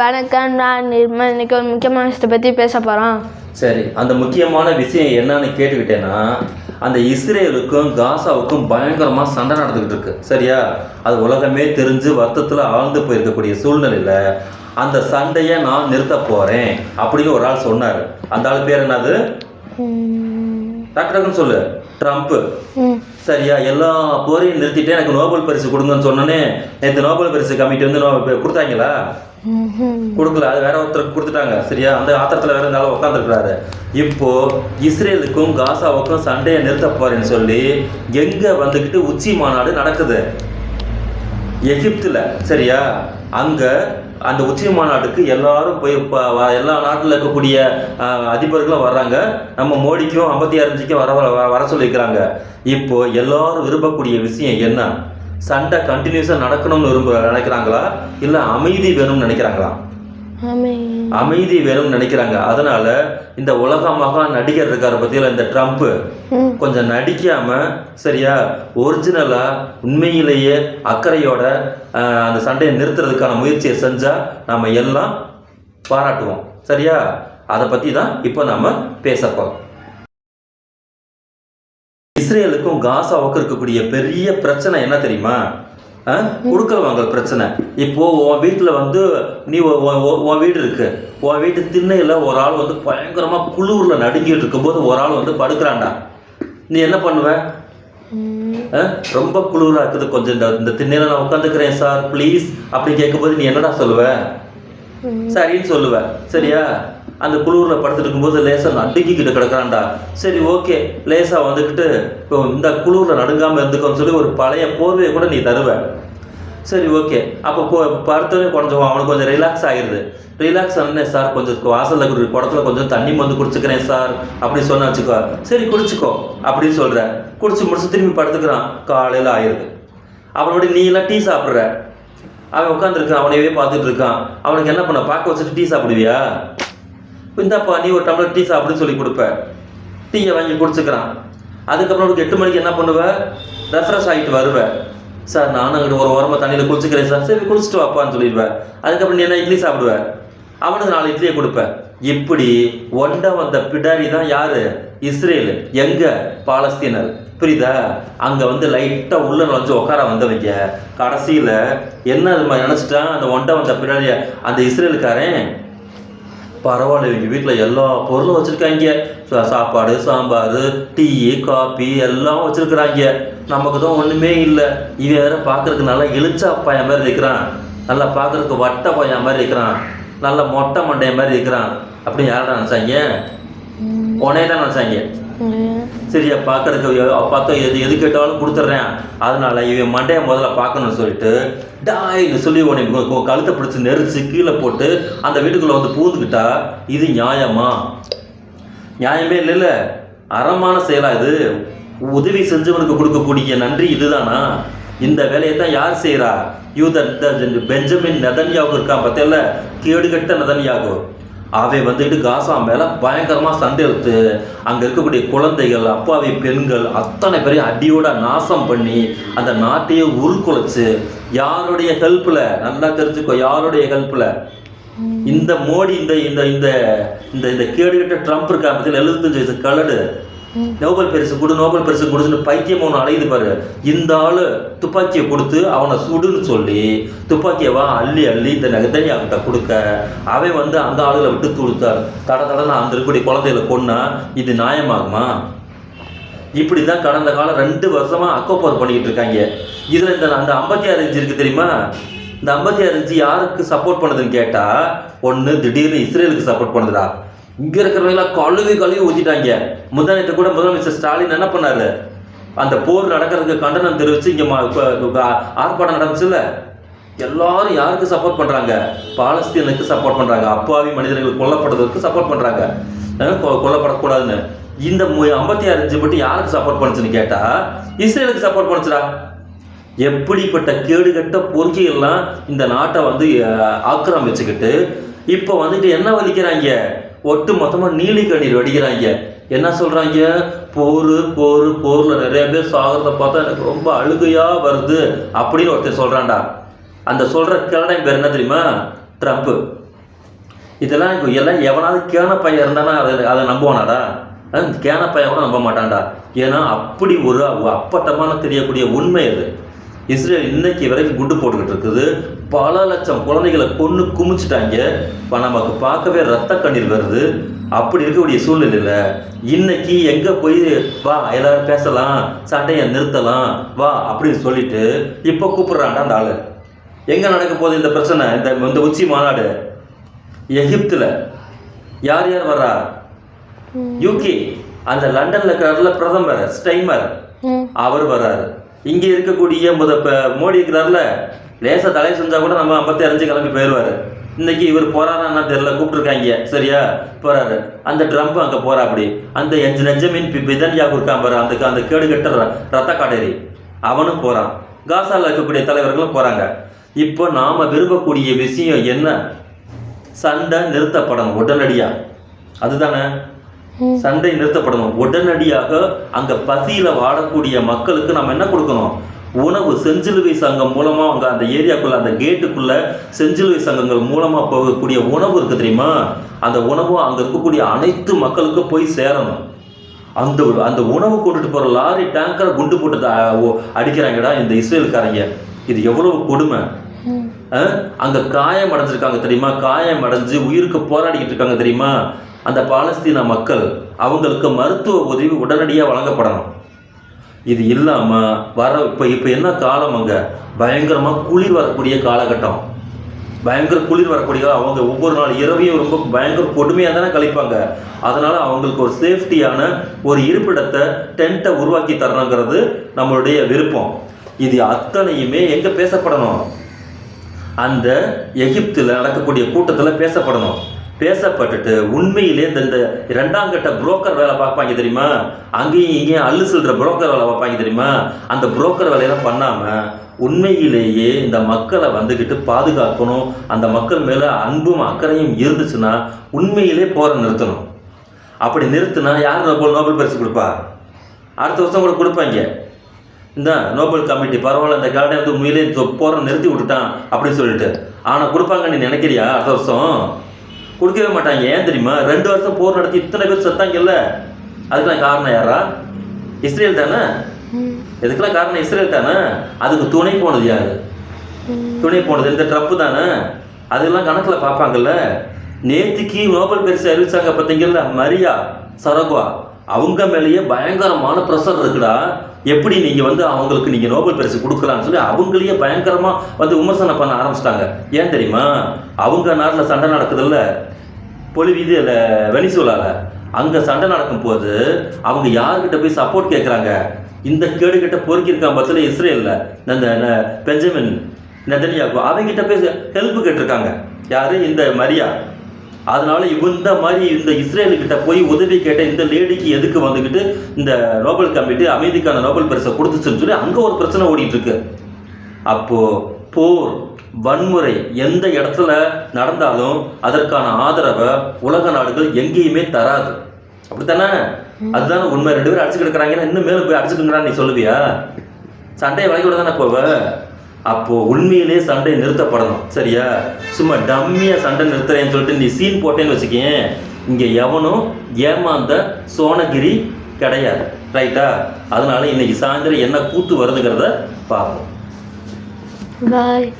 வணக்கம் நான் நிர்மல். இன்னைக்கு ஒரு முக்கியமான விஷயத்தை பற்றி பேச போகிறோம் சரி அந்த முக்கியமான விஷயம் என்னன்னு கேட்டுக்கிட்டேன்னா அந்த இஸ்ரேலுக்கும் காசாவுக்கும் பயங்கரமாக சண்டை நடந்துக்கிட்டு இருக்கு. சரியா? அது உலகமே தெரிஞ்சு வருத்தத்தில் ஆழ்ந்து போயிருக்கக்கூடிய சூழ்நிலையில் அந்த சண்டையை நான் நிறுத்த போகிறேன் அப்படின்னு ஒரு ஆள் சொன்னார். அந்த ஆள் பேர் என்னது? டக்கு டக்குன்னு சொல்லு. ட்ரம்ப்பு ம். சரியா? எல்லா போரையும் நிறுத்திட்டு எனக்கு நோபல் பரிசு கொடுங்கன்னு சொன்னோன்னே நேற்று நோபல் பரிசு கமிட்டி வந்து கொடுத்தாங்களா? கொடுக்கல. அது வேற ஒருத்தருக்கு கொடுத்துட்டாங்க. சரியா? அந்த ஆத்திரத்தில் வேற இருந்தாலும் உட்காந்துருக்கிறாரு இப்போ இஸ்ரேலுக்கும் காசாவுக்கும் சண்டையை நிறுத்த போறேன்னு சொல்லி எங்க வந்துக்கிட்டு உச்சி மாநாடு நடக்குது? எகிப்துல. சரியா? அங்க அந்த உச்சி மாநாட்டுக்கு எல்லாரும் போய் எல்லா நாட்டில் இருக்கக்கூடிய அதிபர்களும் வர்றாங்க. நம்ம மோடிக்கும் ஐம்பத்தி அஞ்சுக்கும் வர வர வர சொல்லியிருக்கிறாங்க. இப்போ எல்லாரும் விரும்பக்கூடிய விஷயம் என்ன? சண்டை கண்டினியூஸாக நடக்கணும்னு விரும்ப நினைக்கிறாங்களா? இல்லை அமைதி வேணும்னு நினைக்கிறாங்களா? அமைதி வேணும்னு நினைக்கிறாங்க. அதனால இந்த உலக மகா நடிகர் இருக்காரு பத்தியில இந்த ட்ரம்ப் கொஞ்சம் நடிக்காம சரியா ஒரிஜினலா உண்மையிலேயே அக்கறையோட அந்த சண்டையை நிறுத்துறதுக்கான முயற்சியை செஞ்சா நாம எல்லாம் பாராட்டுவோம். சரியா? அதை பத்தி தான் இப்போ நாம பேச போறோம். இஸ்ரேலுக்கும் காசாவுக்கும் இருக்கக்கூடிய பெரிய பிரச்சனை என்ன தெரியுமா? குடுக்கல் வாங்கல் பிரச்சனை. இப்போ உன் வீட்டில் வந்து நீ உன் வீடு இருக்கு. உன் வீட்டு திண்ணையில் ஒரு ஆள் வந்து பயங்கரமா குளிர்ல நடுங்கிட்டு இருக்கும்போது ஒரு ஆள் வந்து படுக்கிறான்டா. நீ என்ன பண்ணுவ? ரொம்ப குளிரா இருக்குது. கொஞ்சம் இந்த இந்த திண்ணையில நான் உட்காந்துக்கிறேன் சார். ப்ளீஸ். அப்படி கேட்கும்போது நீ என்னடா சொல்லுவ? சரின்னு சொல்லுவ. சரியா? அந்த குளூரில் படுத்துட்டு இருக்கும்போது லேசாக நடுங்கிக்கிட்டு கிடக்குறான்டா. சரி ஓகே. லேசாக வந்துக்கிட்டு இப்போ இந்த குளூர்ல நடுங்காமல் இருந்துக்கோன்னு சொல்லி ஒரு பழைய போர்வையை கூட நீ தருவ. சரி ஓகே. அப்போ போ படுத்தோடனே கொஞ்சம் அவனுக்கு கொஞ்சம் ரிலாக்ஸ் ஆகிடுது ரிலாக்ஸ் ஆனே சார் கொஞ்சம் வாசலில் ஒரு குடத்துல கொஞ்சம் தண்ணி வந்து குடிச்சுக்கிறேன் சார். அப்படி சொன்ன வச்சுக்கோ. சரி குடிச்சுக்கோ. அப்படின்னு சொல்கிறேன் குடிச்சு முடிச்சு திரும்பி படுத்துக்கிறான். காலையில் ஆயிடுது. அவனோட நீ எல்லாம் டீ சாப்பிட்ற. அவன் உட்காந்துருக்கான் அவனையவே பார்த்துட்டு இருக்கான். அவனுக்கு என்ன பண்ண பார்க்க வச்சுட்டு டீ சாப்பிடுவியா? இந்தாப்பா நீ ஒரு டம்ளர் டீ சாப்பிடுன்னு சொல்லி கொடுப்ப. டீயை வாங்கி குடிச்சுக்கிறான். அதுக்கப்புறம் உனக்கு எட்டு மணிக்கு என்ன பண்ணுவ? ரெஃப்ரெஷ் ஆகிட்டு வருவ. சார் நானும் அங்கிட்டு ஒரு ஓரமாக தண்ணியில் குளிச்சுக்கிறேன் சார். சரி குளிச்சுட்டு வாப்பான்னு சொல்லிடுவேன் அதுக்கப்புறம் நீ என்ன இட்லி சாப்பிடுவ? அவனுக்கு நாலு இட்லியை கொடுப்பேன் இப்படி ஒண்டா வந்த பிடாரி தான் யாரு? இஸ்ரேல். எங்க? பாலஸ்தீனர். புரியுதா? அங்கே வந்து லைட்டாக உள்ள நுழைஞ்சு உட்கார வந்தவங்க. கடைசியில் என்ன நினச்சிட்டான்? அந்த ஒண்டை வந்த பின்னாடி அந்த இஸ்ரேலுக்காரன் பரவாயில்ல இவங்க வீட்டில் எல்லா பொருளும் வச்சுருக்காங்க. சாப்பாடு சாம்பார் டீ காஃபி எல்லாம் வச்சுருக்குறாங்க. நமக்கு தான் ஒன்றுமே இல்லை. இவன் வேற பார்க்குறதுக்கு நல்லா இழிச்சா பையன் மாதிரி இருக்கிறான். நல்லா பார்க்குறதுக்கு வட்ட பையன் மாதிரி இருக்கிறான். நல்ல மொட்டை மண்டைய மாதிரி இருக்கிறான். அப்படின்னு யாரடா நினச்சாங்க? உனையே தான் நினச்சாங்க சரியா பார்க்கறதுக்கு பார்த்தா எது எது கேட்டாலும் கொடுத்துட்றேன். அதனால இவன் மண்டையை முதல்ல பார்க்கணும்னு சொல்லிட்டு டாய்னு சொல்லி உன்னை கு- கு- கழுத்தை பிடிச்சி நெரிச்சு கீழே போட்டு அந்த வீட்டுக்குள்ள வந்து பூந்துக்கிட்டா இது நியாயமா? நியாயமே இல்லைல்ல. அறமான செயலா இது. உதவி செஞ்சவனுக்கு கொடுக்கக்கூடிய நன்றி இதுதானா? இந்த வேலையை தான் யார் செய்றா? யூத இந்த பெஞ்சமின் நெதன்யாகு இருக்கான் பார்த்தல கேடுகட்ட நெதன்யாகு அவன் வந்துட்டு காசா மேலே பயங்கரமாக சண்டை எடுத்து அங்கே இருக்கக்கூடிய குழந்தைகள் அப்பாவி பெண்கள் அத்தனை பேரையும் அடியோட நாசம் பண்ணி அந்த நாட்டையே உருக்குலைச்சு. யாருடைய ஹெல்ப்பில் நல்லா தெரிஞ்சுக்கோ யாருடைய ஹெல்ப்பில் இந்த மோடி இந்த இந்த இந்த இந்த இந்த கேடுகட்ட ட்ரம்ப் இருக்கா பற்றி எழுபத்தஞ்சு வயசு கலடு. நோபல் பரிசு கொடு நோபல் பரிசு கொடுன்னு பைத்தியம் ஒன்று அலையுது பாரு. இந்த ஆளு துப்பாக்கியை கொடுத்து அவனை சுடுன்னு சொல்லி துப்பாக்கியை வா அள்ளி அள்ளி இந்த நெகதனியாகிட்ட கொடுக்க. அவன் வந்து அந்த ஆளுகளை விட்டு துடுத்தார் தட தடன்னு அந்த இருக்கக்கூடிய குழந்தைகளை கொன்னா இது நியாயமாகுமா? இப்படி தான் கடந்த காலம் ரெண்டு வருஷமா அக்கோப்போர் பண்ணிக்கிட்டு இருக்காங்க. இதில் இந்த அந்த ஐம்பத்தி ஆறு இன்ச்சு இருக்கு தெரியுமா? இந்த ஐம்பத்தி ஆறு இன்ச்சு யாருக்கு சப்போர்ட் பண்ணுதுன்னு கேட்டால் ஒன்று திடீர்னு இஸ்ரேலுக்கு சப்போர்ட் பண்ணுதுடா. இங்க இருக்கிறவங்க கழுவி கழுவி ஊற்றிட்டாங்க முந்தானத்தை கூட முதலமைச்சர் ஸ்டாலின் என்ன பண்ணாரு? அந்த போர் நடக்கிறதுக்கு கண்டனம் தெரிவிச்சு இங்க ஆர்ப்பாட்டம் நடந்துச்சுல்ல? எல்லாரும் யாருக்கு சப்போர்ட் பண்றாங்க? பாலஸ்தீனுக்கு சப்போர்ட் பண்றாங்க. அப்பாவி மனிதர்கள் கொல்லப்படுறதுக்கு சப்போர்ட் பண்றாங்க. கொ- கொல்லப்படக்கூடாதுன்னு. இந்த ஐம்பத்தி ஆறு இன்ச்சு மட்டும் யாருக்கு சப்போர்ட் பண்ணுச்சுன்னு கேட்டா இஸ்ரேலுக்கு சப்போர்ட் பண்ணுச்சுடா. எப்படிப்பட்ட கேடுகட்ட பொறுக்கிகள்லாம் இந்த நாட்டை வந்து ஆக்கிரமிச்சுக்கிட்டு இப்போ வந்துட்டு என்ன வலிக்கிறாங்க? ஒட்டு மொத்தமாக நீலி கண்ணீர் வடிக்கிறாங்க. என்ன சொல்கிறாங்க போர் போர் போரில் நிறைய பேர் சாகிறத பார்த்தா எனக்கு ரொம்ப அழுகையாக வருது அப்படின்னு ஒருத்தர் சொல்கிறான்டா அந்த சொல்கிற கிழடை பேர் என்ன தெரியுமா? ட்ரம்ப்பு இதெல்லாம் இப்போ எல்லாம் எவனாவது கேன பையன் இருந்தானா அதை அதை நம்புவானாடா? கேன பையன் கூட நம்ப மாட்டான்டா. ஏன்னா அப்படி ஒரு அப்பட்டமான தெரியக்கூடிய உண்மை அது. இஸ்ரேல் இன்னைக்கு வரைக்கும் குண்டு போட்டுக்கிட்டு இருக்குது. பல லட்சம் குழந்தைகளை கொன்று குமிச்சிட்டாங்க. இப்போ நமக்கு பார்க்கவே ரத்த கண்ணீர் வருது. அப்படி இருக்கக்கூடிய சூழ்நிலையில் இன்னைக்கு எங்கே போய் வா எல்லாரும் பேசலாம் சண்டையை நிறுத்தலாம் வா அப்படின்னு சொல்லிட்டு இப்போ கூப்பிடுறான்டா அந்த ஆளு. எங்கே நடக்க போகுது இந்த பிரச்சனை? இந்த இந்த உச்சி மாநாடு. எகிப்தில். யார் யார் வர்றா? யூகே. அந்த லண்டன்ல இருக்கிற பிரதமர் ஸ்டைமர். அவர் வர்றாரு. இங்கே இருக்கக்கூடிய முத இப்போ மோடி இருக்கிறார்ல லேசாக தலை செஞ்சால் கூட நம்ம ஐம்பத்தி அஞ்சு கிளம்பி போயிடுவார். இன்னைக்கு இவர் போறாரான்னு தெரியல கூப்பிட்டுருக்காங்க. சரியா? போறாரு. அந்த ட்ரம்ப் அங்கே போறா அப்படி அந்த எஞ்சு நெஞ்சமின் பிதன்யாகு இருக்கான் பாரு அந்த அந்த கேடு கட்ட ர- ரத்த காடேரி அவனும் போறான். காசாவில் இருக்கக்கூடிய தலைவர்களும் போறாங்க. இப்போ நாம விரும்பக்கூடிய விஷயம் என்ன? சண்டை நிறுத்தப்படணும் உடனடியாக அதுதானே? சண்டை நிறுத்தப்படணும். உடனடியாக அங்க பசியில வாடக்கூடிய மக்களுக்கு நம்ம என்ன கொடுக்கணும்? உணவு. செஞ்சிலுவை சங்கம் மூலமா அங்க அந்த ஏரியாக்குள்ள அந்த கேட்டுக்குள்ள செஞ்சிலுவை சங்கங்கள் மூலமா போகக்கூடிய உணவு இருக்கு தெரியுமா? அந்த உணவு அங்க இருக்கக்கூடிய அனைத்து மக்களுக்கும் போய் சேரணும். அந்த அந்த உணவு கொண்டுட்டு போற லாரி டேங்கரை குண்டு போட்டு அடிக்கிறாங்கடா இந்த இஸ்ரேல்காரங்க. இது எவ்வளவு கொடுமை. அங்க காயம் அடைஞ்சிருக்காங்க தெரியுமா? காயம் அடைஞ்சு உயிருக்கு போராடிக்கிட்டு இருக்காங்க தெரியுமா? அந்த பாலஸ்தீன மக்கள் அவங்களுக்கு மருத்துவ உதவி உடனடியாக வழங்கப்படணும். இது இல்லாமல் வர இப்போ இப்போ என்ன காலம் அங்கே? பயங்கரமாக குளிர் வரக்கூடிய காலகட்டம். பயங்கர குளிர் வரக்கூடிய அவங்க ஒவ்வொரு நாள் இரவையும் ரொம்ப பயங்கர கொடுமையாக தானே கழிப்பாங்க. அதனால் அவங்களுக்கு ஒரு சேஃப்டியான ஒரு இருப்பிடத்தை டென்ட்டை உருவாக்கி தரணுங்கிறது நம்மளுடைய விருப்பம். இது அத்தனையுமே எங்கே பேசப்படணும்? அந்த எகிப்தில் நடக்கக்கூடிய கூட்டத்தில் பேசப்படணும். பேசப்பட்டுட்டு உண்மையிலே இந்த இந்த இரண்டாம் கட்ட புரோக்கர் வேலை பார்ப்பாங்க தெரியுமா? அங்கேயும் இங்கேயும் அள்ளு சொல்கிற புரோக்கர் வேலை பார்ப்பாங்க தெரியுமா? அந்த புரோக்கர் வேலையெல்லாம் பண்ணாமல் உண்மையிலேயே இந்த மக்களை வந்துக்கிட்டு பாதுகாக்கணும். அந்த மக்கள் மேலே அன்பும் அக்கறையும் இருந்துச்சுன்னா உண்மையிலே போற நிறுத்தணும். அப்படி நிறுத்தினா யார் நோபல் நோபல் பரிசு கொடுப்பா? அடுத்த வருஷம் கூட கொடுப்பாங்க. இந்த நோபல் கமிட்டி பரவாயில்ல இந்த கார்டை வந்து உண்மையிலே போகிற நிறுத்தி விட்டுட்டான் அப்படின்னு சொல்லிட்டு. ஆனால் கொடுப்பாங்க நீ நினைக்கிறியா அடுத்த வருஷம்? கொடுக்கவே மாட்டாங்க. ஏன் தெரியுமா? ரெண்டு வருஷம் போர் நடத்தி இத்தனை பேர் செத்தாங்கல்ல? அதுக்கெல்லாம் காரணம் யாரா? இஸ்ரேல் தானே? இதுக்கெல்லாம் காரணம் இஸ்ரேல் தானே? அதுக்கு துணை போனது யாரு? துணை போனது இந்த ட்ரம்ப் தானே? அதெல்லாம் கணக்கில் பார்ப்பாங்கல்ல? நேத்திக்கு நோபல் பரிசு அறிவிச்சாங்க பார்த்தீங்கல்ல மரியா சரகோவா. அவங்க மேலேயே பயங்கரமான ப்ரெஷர் இருக்குடா. எப்படி நீங்கள் வந்து அவங்களுக்கு நீங்கள் நோபல் பரிசு கொடுக்கலான்னு சொல்லி அவங்களையே பயங்கரமாக வந்து விமர்சனம் பண்ண ஆரம்பிச்சிட்டாங்க. ஏன் தெரியுமா? அவங்க நாட்டில் சண்டை நடக்குதுல்ல. பொலிவிது வெனிசுலாவில் அங்கே சண்டை நடக்கும் போது அவங்க யார்கிட்ட போய் சப்போர்ட் கேட்குறாங்க இந்த கேடு கிட்ட பொறுக்கியிருக்கான் பத்தில் இஸ்ரேலில் இந்த ந- பெஞ்சமின் நெதன்யாகு அவங்ககிட்ட போய் ஹெல்ப் கேட்டிருக்காங்க. யார்? இந்த மரியா. அதனால இந்த மாதிரி இந்த இஸ்ரேலுக்கிட்ட போய் உதவி கேட்ட இந்த லேடிக்கு எதுக்கு வந்துக்கிட்டு இந்த நோபல் கமிட்டி அமைதிக்கான நோபல் பரிசை கொடுத்துச்சுன்னு சொல்லி அங்கே ஒரு பிரச்சனை ஓடிட்டு இருக்கு. அப்போ போர் வன்முறை எந்த இடத்துல நடந்தாலும் அதற்கான ஆதரவை உலக நாடுகள் எங்கேயுமே தராது. அப்படித்தானே? அதுதானே உண்மை. ரெண்டு பேரும் அடிச்சு கிடக்குறாங்கன்னா இன்னும் மேலும் போய் அடிச்சுக்கங்கிறான்னு நீ சொல்லுவியா? சண்டையை விலகி விட தானே போவ? அப்போ உண்மையிலே சண்டை நிறுத்தப்படணும். சரியா? சும்மா டம்மியா சண்டை நிறுத்துறேன்னு சொல்லிட்டு நீ சீன் போட்டேன்னு வச்சுக்கேன். இங்க எவனும் ஏமாந்த சோனகிரி கிடையாது. ரைட்டா? அதனால இன்னைக்கு சாயந்தரம் என்ன கூத்து வருதுங்கிறத பார்ப்போம். பாய்.